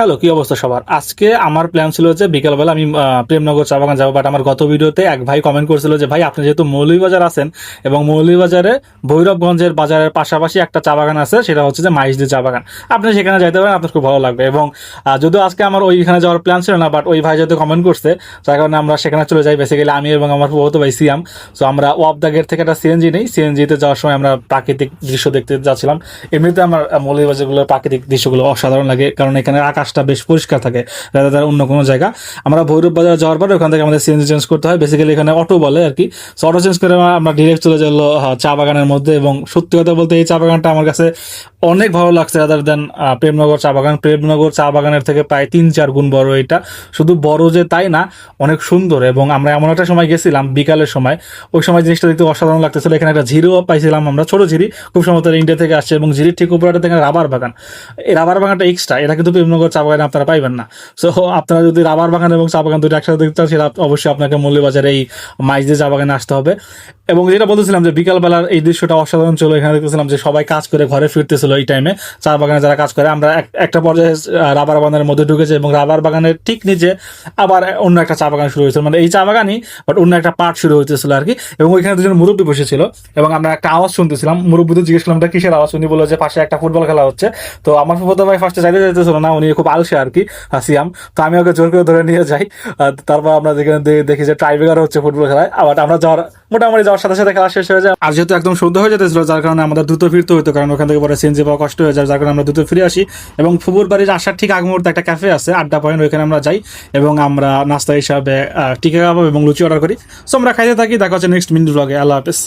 Hello, কি অবস্থা সবার? আজকে আমার প্ল্যান ছিল যে বিকেলবেলা আমি প্রেমনগর চা বাগান যাব বাট আমার গত ভিডিওতে এক ভাই কমেন্ট করেছিল যে, ভাই, আপনি যেহেতু মৌলভীবাজার আছেন এবং মৌলভীবাজারে ভৈরবগঞ্জের বাজারের পাশাপাশি একটা চা বাগান আছে, সেটা হচ্ছে যে মাইজদি চা বাগান। আপনি সেখানে যাইতে পারেন, আপনার খুব ভালো লাগবে। এবং যদিও আজকে আমার ওইখানে যাওয়ার প্ল্যান ছিল না বাট ওই ভাই যেহেতু কমেন্ট করছে, যার কারণে আমরা সেখানে চলে যাই বেসিক্যালি আমি এবং আমার বহুত ভাই সিয়াম। সো আমরা ওয়াপ দ্য গেট থেকে একটা সিএনজি নেই। সিএনজিতে যাওয়ার সময় আমরা প্রাকৃতিক দৃশ্য দেখতে যাচ্ছিলাম। এমনিতে আমার মৌলভীবাজারগুলোর প্রাকৃতিক দৃশ্যগুলো অসাধারণ লাগে, কারণ এখানে আকাশটা বেশ পরিষ্কার থাকে রাদা তার অন্য কোনো জায়গা। আমরা ভৈরব বাজার যাওয়ার পরে ওখান থেকে আমাদের সিএনজি চেঞ্জ করতে হয়। বেসিক্যালি এখানে অটো বলে আর কি। সো অটো চেঞ্জ করে আমরা ডিরেক্ট চলে গেল চা বাগানের মধ্যে এবং সত্যি কথা বলতে এই চা বাগানটা আমার কাছে অনেক ভালো লাগছে রাদার দেন প্রেমনগর চা বাগান। প্রেমনগর চা বাগানের থেকে প্রায় তিন চার গুণ বড় এটা। শুধু বড় যে তাই না, অনেক সুন্দর এবং আমরা এমন একটা সময় গেছিলাম বিকালের সময়। ওই সময় জিনিসটা দেখতে অসাধারণ লাগতেছিল। এখানে একটা ঝিরিও পাইছিলাম আমরা, ছোট ঝিরি। খুব সম্ভবত ইন্ডিয়া থেকে আসছে এবং ঝিরির ঠিক উপরে একটা রাবার বাগান। এই রাবার বাগানটা এক্সট্রা এটা কিন্তু প্রেমনগর চা বাগানে আপনারা পাইবেন না। সো আপনারা যদি রাবার বাগান এবং চা বাগান দুটো একসাথে দেখতে চান, সেটা অবশ্যই আপনাকে মৌলবাজারে এই মাইজদে চা বাগানে আসতে হবে। এবং যেটা বলতেছিলাম যে বিকালবেলার এই দৃশ্যটা অসাধারণ ছিল। এখানে দেখতেছিলাম যে সবাই কাজ করে ঘরে ফিরতেছিল এই টাইমে চা বাগানে যারা কাজ করে, আমরা একটা পর্যায়ে রাবার বাগানের মধ্যে ঢুকেছে এবং রাবার বাগানের ঠিক নিচে আবার অন্য একটা চা বাগান শুরু হয়েছিল। মানে এই চা বাগানই বাট অন্য একটা পার্ট শুরু হয়েছিল আর কি এবং ওইখানে দুজন মুরব্বী বসেছিল এবং আমরা একটা আওয়াজ শুনতেছিলাম। মুরব্বীদের জিজ্ঞেস করলাম কিসের আওয়াজ? উনি বলল যে, পাশে একটা ফুটবল খেলা হচ্ছে। তো আমার ফুফতো ভাই ফার্স্টে যাইতে যাইতেছিল না, উনি খুব আলসে আর কি হাসিয়াম। তো আমি ওকে জোর করে ধরে নিয়ে যাই। তারপর আমরা যেখানে দেখি যে ট্রাইবেগার হচ্ছে ফুটবল খেলায়, আবার আমরা যাওয়ার মোটামুটি যাওয়ার সাথে সাথে খেলা শেষ হয়ে যায়। আর যেহেতু একদম সন্ধ্যা হয়ে যেতেছিল, যার কারণে আমাদের দ্রুত ফিরতে হতো কারণ ওখান থেকে পরে সিএনজি পাওয়া কষ্ট হয়ে যায়, যার কারণে আমরা দ্রুত ফিরে আসি। এবং ফুবুর বাড়ির আসার ঠিক আগ মুহূর্তে একটা ক্যাফে আছে, আড্ডা পয়েন্ট, ওইখানে আমরা যাই এবং আমরা নাস্তা হিসাবে টিকা কাবাব এবং লুচি অর্ডার করি। সো আমরা খাইতে থাকি, দেখা হচ্ছে নেক্সট মিনিট ব্লগে আল্লাহ হাফেজ।